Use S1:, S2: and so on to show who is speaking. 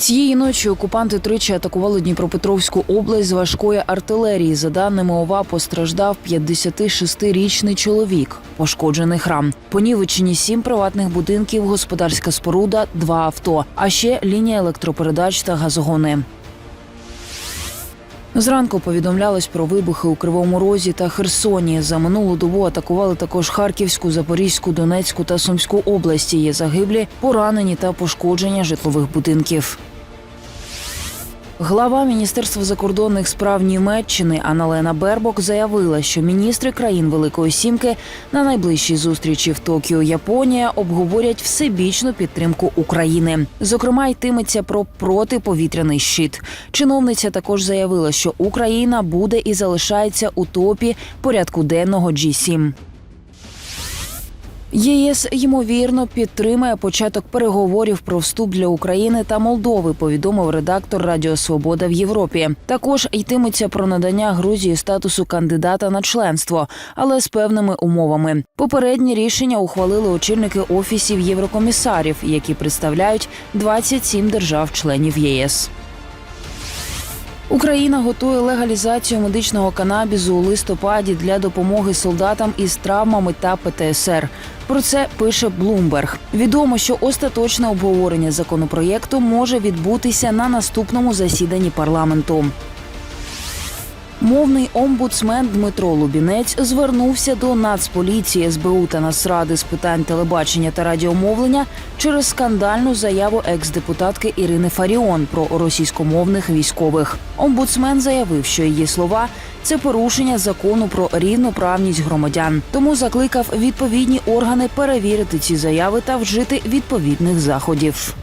S1: Цієї ночі окупанти тричі атакували Дніпропетровську область з важкої артилерії. За даними ОВА, постраждав 56-річний чоловік. Пошкоджений храм. Понівечені сім приватних будинків, господарська споруда, два авто, а ще лінія електропередач та газогони. Зранку повідомлялось про вибухи у Кривому Розі та Херсоні. За минулу добу атакували також Харківську, Запорізьку, Донецьку та Сумську області. Є загиблі, поранені та пошкодження житлових будинків. Глава Міністерства закордонних справ Німеччини Аналена Бербок заявила, що міністри країн Великої Сімки на найближчій зустрічі в Токіо, Японія обговорять всебічну підтримку України. Зокрема, йтиметься про протиповітряний щит. Чиновниця також заявила, що Україна буде і залишається у топі порядку денного G7. ЄС ймовірно підтримає початок переговорів про вступ для України та Молдови. Повідомив редактор Радіо Свобода в Європі. Також йтиметься про надання Грузії статусу кандидата на членство, але з певними умовами. Попередні рішення ухвалили очільники офісів єврокомісарів, які представляють 27 держав-членів ЄС. Україна готує легалізацію медичного канабізу у листопаді для допомоги солдатам із травмами та ПТСР. Про це пише Блумберг. Відомо, що остаточне обговорення законопроєкту може відбутися на наступному засіданні парламенту. Мовний омбудсмен Дмитро Лубінець звернувся до Нацполіції СБУ та Нацради з питань телебачення та радіомовлення через скандальну заяву екс-депутатки Ірини Фаріон про російськомовних військових. Омбудсмен заявив, що її слова це порушення закону про рівноправність громадян. Тому закликав відповідні органи перевірити ці заяви та вжити відповідних заходів.